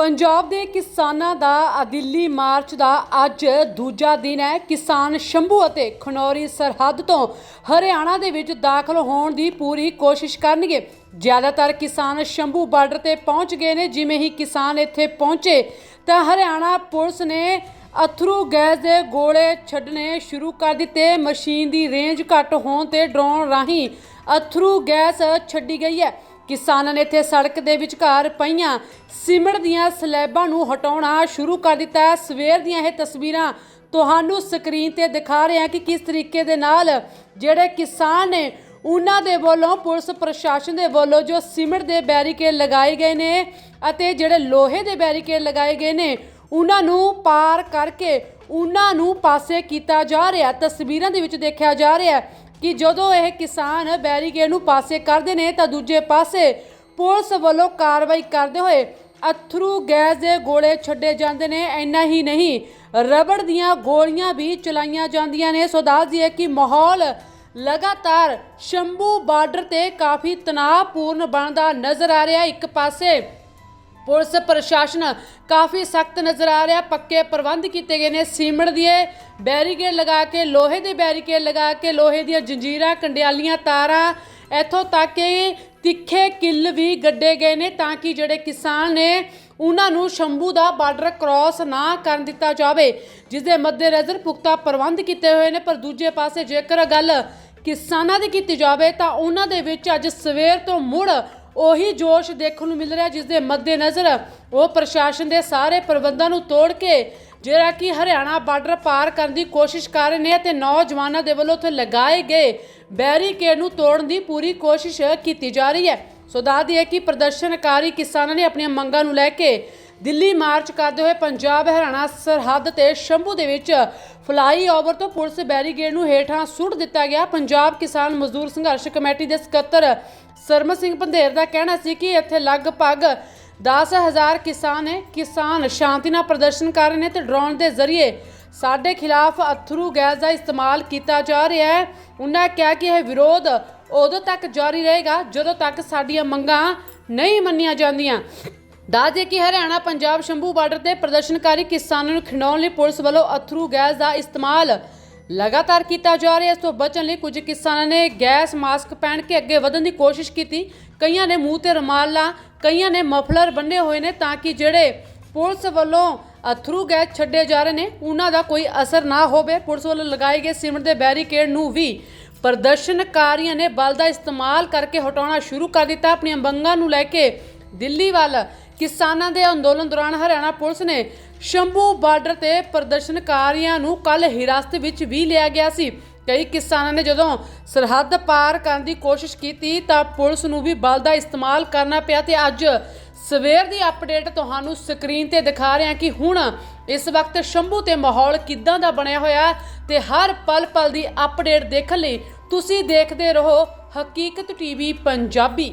ਪੰਜਾਬ ਦੇ ਕਿਸਾਨਾਂ ਦਾ ਦਿੱਲੀ ਮਾਰਚ ਦਾ ਅੱਜ ਦੂਜਾ ਦਿਨ ਹੈ। ਕਿਸਾਨ ਸ਼ੰਭੂ ਅਤੇ ਖਨੌਰੀ ਸਰਹੱਦ ਤੋਂ ਹਰਿਆਣਾ ਦੇ ਵਿੱਚ ਦਾਖਲ ਹੋਣ ਦੀ ਪੂਰੀ ਕੋਸ਼ਿਸ਼ ਕਰਨਗੇ। ਜ਼ਿਆਦਾਤਰ ਕਿਸਾਨ ਸ਼ੰਭੂ ਬਾਰਡਰ ਤੇ ਪਹੁੰਚ ਗਏ ਨੇ। ਜਿਵੇਂ ਹੀ ਕਿਸਾਨ ਇੱਥੇ ਪਹੁੰਚੇ ਤਾਂ ਹਰਿਆਣਾ ਪੁਲਿਸ ਨੇ ਅਥਰੂ ਗੈਸ ਦੇ ਗੋਲੇ ਛੱਡਣੇ ਸ਼ੁਰੂ ਕਰ ਦਿੱਤੇ। ਮਸ਼ੀਨ ਦੀ ਰੇਂਜ ਘੱਟ ਹੋਣ ਤੇ ਡਰੋਨ ਰਾਹੀਂ ਅਥਰੂ ਗੈਸ ਛੱਡੀ ਗਈ ਹੈ। ਕਿਸਾਨਾਂ ਨੇ ਇੱਥੇ ਸੜਕ ਦੇ ਵਿਚਕਾਰ ਪਈਆਂ ਸਿਮਟ ਦੀਆਂ ਸਲੈਬਾਂ ਨੂੰ ਹਟਾਉਣਾ ਸ਼ੁਰੂ ਕਰ ਦਿੱਤਾ ਸਵੇਰ ਦੀਆਂ ਇਹ ਤਸਵੀਰਾਂ ਤੁਹਾਨੂੰ ਸਕਰੀਨ ਤੇ ਦਿਖਾ ਰਹੇ ਹਾਂ ਕਿ ਕਿਸ ਤਰੀਕੇ ਦੇ ਨਾਲ ਜਿਹੜੇ ਕਿਸਾਨ ਨੇ, ਉਹਨਾਂ ਦੇ ਵੱਲੋਂ, ਪੁਲਿਸ ਪ੍ਰਸ਼ਾਸਨ ਦੇ ਵੱਲੋਂ ਜੋ ਸਿਮਟ ਦੇ ਬੈਰੀਕੇਡ ਲਗਾਏ ਗਏ ਨੇ ਅਤੇ ਜਿਹੜੇ ਲੋਹੇ ਦੇ ਬੈਰੀਕੇਡ ਲਗਾਏ ਗਏ ਨੇ, ਉਹਨਾਂ ਨੂੰ ਪਾਰ ਕਰਕੇ ਉਹਨਾਂ ਨੂੰ ਪਾਸੇ ਕੀਤਾ ਜਾ ਰਿਹਾ ਤਸਵੀਰਾਂ ਦੇ ਵਿੱਚ ਦੇਖਿਆ ਜਾ ਰਿਹਾ ਕਿ ਜਦੋਂ ਇਹ ਕਿਸਾਨ ਬੈਰੀਕੇਡ ਨੂੰ ਪਾਸੇ ਕਰਦੇ ਨੇ ਤਾਂ ਦੂਜੇ ਪਾਸੇ ਪੁਲਿਸ ਵੱਲੋਂ ਕਾਰਵਾਈ ਕਰਦੇ ਹੋਏ ਅਥਰੂ ਗੈਸ ਦੇ ਗੋਲੇ ਛੱਡੇ ਜਾਂਦੇ ਨੇ। ਇੰਨਾ ਹੀ ਨਹੀਂ, ਰਬੜ ਦੀਆਂ ਗੋਲੀਆਂ ਵੀ ਚਲਾਈਆਂ ਜਾਂਦੀਆਂ ਨੇ। ਸੋ ਦੱਸ ਦਈਏ ਕਿ ਮਾਹੌਲ ਲਗਾਤਾਰ ਸ਼ੰਭੂ ਬਾਰਡਰ ਤੇ ਕਾਫੀ ਤਣਾਅਪੂਰਨ ਬਣਦਾ ਨਜ਼ਰ ਆ ਰਿਹਾ। ਇੱਕ ਪਾਸੇ ਪੁਲਿਸ ਪ੍ਰਸ਼ਾਸਨ ਕਾਫੀ ਸਖਤ ਨਜ਼ਰ ਆ ਰਿਹਾ। ਪੱਕੇ ਪ੍ਰਬੰਧ ਕੀਤੇ ਗਏ ਨੇ। ਸੀਮਟ ਦੇ ਬੈਰੀਕੇਡ ਲਗਾ ਕੇ, ਲੋਹੇ ਦੇ ਬੈਰੀਕੇਡ ਲਗਾ ਕੇ, ਲੋਹੇ ਦੀਆਂ ਜੰਜੀਰਾਂ, ਕੰਡਿਆਲੀਆਂ, ਤਾਰਾਂ, ਇੱਥੋਂ ਤੱਕ ਕਿ ਤਿੱਖੇ ਕਿੱਲ ਵੀ ਗੱਡੇ ਗਏ ਨੇ ਤਾਂ ਕਿ ਜਿਹੜੇ ਕਿਸਾਨ ਨੇ ਉਹਨਾਂ ਨੂੰ ਸ਼ੰਭੂ ਦਾ ਬਾਰਡਰ ਕ੍ਰਾਸ ਨਾ ਕਰਨ ਦਿੱਤਾ ਜਾਵੇ ਜਿਸ ਦੇ ਮੱਦੇਨਜ਼ਰ ਪੁਖਤਾ ਪ੍ਰਬੰਧ ਕੀਤੇ ਹੋਏ ਨੇ। ਪਰ ਦੂਜੇ ਪਾਸੇ ਜੇਕਰ ਗੱਲ ਕਿਸਾਨਾਂ ਦੀ ਕੀਤੀ ਜਾਵੇ ਤਾਂ ਉਹਨਾਂ ਦੇ ਵਿੱਚ ਅੱਜ ਸਵੇਰ ਤੋਂ ਮੁੜ ਉਹੀ ਜੋਸ਼ ਦੇਖਣ ਨੂੰ ਮਿਲ ਰਿਹਾ ਜਿਸ ਦੇ ਮੱਦੇਨਜ਼ਰ ਉਹ ਪ੍ਰਸ਼ਾਸਨ ਦੇ ਸਾਰੇ ਪ੍ਰਬੰਧਾਂ ਨੂੰ ਤੋੜ ਕੇ ਜਿਹੜਾ ਕਿ ਹਰਿਆਣਾ ਬਾਰਡਰ ਪਾਰ ਕਰਨ ਦੀ ਕੋਸ਼ਿਸ਼ ਕਰ ਰਹੇ ਨੇ ਤੇ ਨੌਜਵਾਨਾਂ ਦੇ ਵੱਲੋਂ ਉੱਥੇ ਲਗਾਏ ਗਏ ਬੈਰੀਕੇਡ ਨੂੰ ਤੋੜਨ ਦੀ ਪੂਰੀ ਕੋਸ਼ਿਸ਼ ਕੀਤੀ ਜਾ ਰਹੀ ਹੈ। ਸੋ ਦੱਸ ਦਈਏ ਕਿ ਪ੍ਰਦਰਸ਼ਨਕਾਰੀ ਕਿਸਾਨਾਂ ਨੇ ਆਪਣੀਆਂ ਮੰਗਾਂ ਨੂੰ ਲੈ ਕੇ ਦਿੱਲੀ ਮਾਰਚ ਕਰਦੇ ਹੋਏ ਪੰਜਾਬ, ਹਰਿਆਣਾ, ਸਰਹੱਦ ਤੇ ਸ਼ੰਭੂ ਦੇ ਵਿੱਚ ਫਲਾਈਓਵਰ ਤੋਂ ਪੁਲਿਸ ਬੈਰੀਗੇਡ ਨੂੰ ਹੇਠਾਂ ਸੁੱਟ ਦਿੱਤਾ ਗਿਆ। ਪੰਜਾਬ ਕਿਸਾਨ ਮਜ਼ਦੂਰ ਸੰਘਰਸ਼ ਕਮੇਟੀ ਦੇ ਸਕੱਤਰ ਸਰਮ ਸਿੰਘ ਪੰਧੇਰ ਦਾ ਕਹਿਣਾ ਸੀ ਕਿ ਇੱਥੇ ਲਗਭਗ 10000 ਕਿਸਾਨ ਹੈ ਕਿਸਾਨ ਸ਼ਾਂਤੀ ਨਾਲ ਪ੍ਰਦਰਸ਼ਨ ਕਰ ਰਹੇ ਨੇ ਤੇ ਡਰੋਨ ਦੇ ਜ਼ਰੀਏ ਸਾਡੇ ਖਿਲਾਫ ਅਥਰੂ ਗੈਸ ਦਾ ਇਸਤੇਮਾਲ ਕੀਤਾ ਜਾ ਰਿਹਾ ਹੈ। ਉਹਨਾਂ ਕਿਹਾ ਕਿ ਇਹ ਵਿਰੋਧ ਉਦੋਂ ਤੱਕ ਜਾਰੀ ਰਹੇਗਾ ਜਦੋਂ ਤੱਕ ਸਾਡੀਆਂ ਮੰਗਾਂ ਨਹੀਂ ਮੰਨੀਆਂ ਜਾਂਦੀਆਂ। ਦੱਸ ਦੇ ਕਿ ਹਰਿਆਣਾ ਪੰਜਾਬ ਸ਼ੰਭੂ ਬਾਰਡਰ ਤੇ ਪ੍ਰਦਰਸ਼ਨਕਾਰੀ ਕਿਸਾਨਾਂ ਨੂੰ ਖਿੰਡਾਉਣ ਲਈ ਪੁਲਿਸ ਵੱਲੋਂ ਅਥਰੂ ਗੈਸ ਦਾ ਇਸਤੇਮਾਲ ਲਗਾਤਾਰ ਕੀਤਾ ਜਾ ਰਿਹਾ। ਇਸ ਤੋਂ ਬਚਣ ਲਈ ਕੁਝ ਕਿਸਾਨਾਂ ਨੇ ਗੈਸ ਮਾਸਕ ਪਹਿਨ ਕੇ ਅੱਗੇ ਵਧਣ ਦੀ ਕੋਸ਼ਿਸ਼ ਕੀਤੀ। ਕਈਆਂ ਨੇ ਮੂੰਹ ਤੇ ਰੁਮਾਲਾਂ, ਕਈਆਂ ਨੇ ਮਫਲਰ ਬੰਨੇ ਹੋਏ ਨੇ ਤਾਂ ਕਿ ਜਿਹੜੇ ਪੁਲਿਸ ਵੱਲੋਂ ਅਥਰੂ ਗੈਸ ਛੱਡੇ ਜਾ ਰਹੇ ਨੇ, ਉਹਨਾਂ ਦਾ ਕੋਈ ਅਸਰ ਨਾ ਹੋਵੇ। ਪੁਲਿਸ ਵੱਲੋਂ ਲਗਾਏ ਗਏ ਸੀਮਟ ਦੇ ਬੈਰੀਕੇਡ ਨੂੰ ਵੀ ਪ੍ਰਦਰਸ਼ਨਕਾਰੀਆਂ ਨੇ ਬਲ ਦਾ ਇਸਤੇਮਾਲ ਕਰਕੇ ਹਟਾਉਣਾ ਸ਼ੁਰੂ ਕਰ ਦਿੱਤਾ। ਆਪਣੀਆਂ ਮੰਗਾਂ ਨੂੰ ਲੈ ਕੇ ਦਿੱਲੀ ਵੱਲ ਕਿਸਾਨਾਂ ਦੇ ਅੰਦੋਲਨ ਦੌਰਾਨ ਹਰਿਆਣਾ ਪੁਲਿਸ ਨੇ ਸ਼ੰਭੂ ਬਾਰਡਰ ਤੇ ਪ੍ਰਦਰਸ਼ਨਕਾਰੀਆਂ ਨੂੰ ਕੱਲ ਹਿਰਾਸਤ ਵਿੱਚ ਵੀ ਲਿਆ ਗਿਆ ਸੀ। ਕਈ ਕਿਸਾਨਾਂ ਨੇ ਜਦੋਂ ਸਰਹੱਦ ਪਾਰ ਕਰਨ ਦੀ ਕੋਸ਼ਿਸ਼ ਕੀਤੀ ਤਾਂ ਪੁਲਿਸ ਨੂੰ ਵੀ ਬਲ ਦਾ ਇਸਤੇਮਾਲ ਕਰਨਾ ਪਿਆ ਤੇ ਅੱਜ ਸਵੇਰ ਦੀ ਅਪਡੇਟ ਤੁਹਾਨੂੰ ਸਕਰੀਨ ਤੇ ਦਿਖਾ ਰਿਹਾ ਕਿ ਹੁਣ ਇਸ ਵਕਤ ਸ਼ੰਭੂ ਤੇ ਮਾਹੌਲ ਕਿੱਦਾਂ ਦਾ ਬਣਿਆ ਹੋਇਆ ਹੈ ਤੇ ਹਰ ਪਲ ਪਲ ਦੀ ਅਪਡੇਟ ਦੇਖਣ ਲਈ ਤੁਸੀਂ ਦੇਖਦੇ ਰਹੋ ਹਕੀਕਤ ਟੀਵੀ ਪੰਜਾਬੀ।